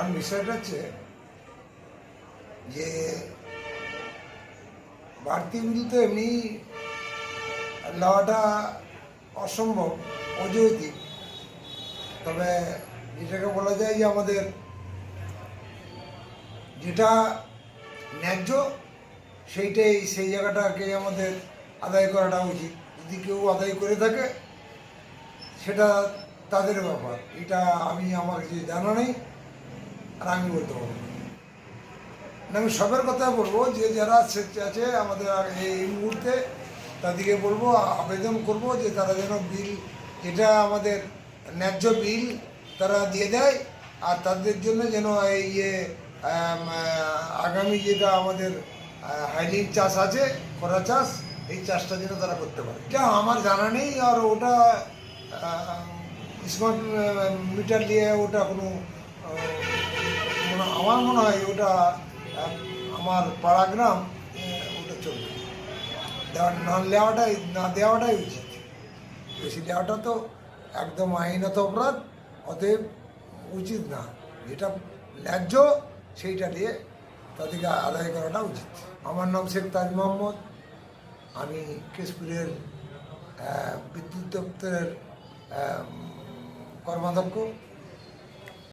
কারণ বিষয়টা হচ্ছে যে বাড়তি বিল তো এমনি লওয়াটা অসম্ভব অযৌতিক তবে যেটাকে বলা যায় যে আমাদের যেটা ন্যায্য, সেইটাই, সেই জায়গাটাকে আমাদের আদায় করাটা উচিত। যদি কেউ আদায় করে থাকে, সেটা তাদের ব্যাপার। এটা আমি, আমার কিছু জানা নেই। আর আমি বলতে পারব না। না, আমি সবের কথা বলব যে যারা স্বেচ্ছা আছে আমাদের এই মুহূর্তে তাদেরকে বলব আবেদন করব যে তারা যেন বিল যেটা আমাদের ন্যায্য বিল তারা দিয়ে দেয় আর তাদের জন্য যেন এই যে আম, আহ, আগামী যেটা আমাদের হাইলিং চাষ আছে খরা চাষ এই চাষটা যেন তারা করতে পারে এটা আমার জানা নেই আর ওটা স্মার্ট মিটার দিয়ে ওটা কোনো মনে- আমার মনে হয় ওটা আমার পাড়া গ্রাম ওটা চলবে। না দেওয়াটাই না দেওয়াটাই উচিত। বেশি দেওয়াটা তো একদম আইনত অপরাধ, অতএব উচিত না। যেটা ন্যায্য, সেইটা দিয়ে তাদেরকে আদায় করাটা উচিত। আমার নাম শেখ তাজ মোহাম্মদ। আমি কেশপুরের বিদ্যুৎ দপ্তরের কর্মাধ্যক্ষ।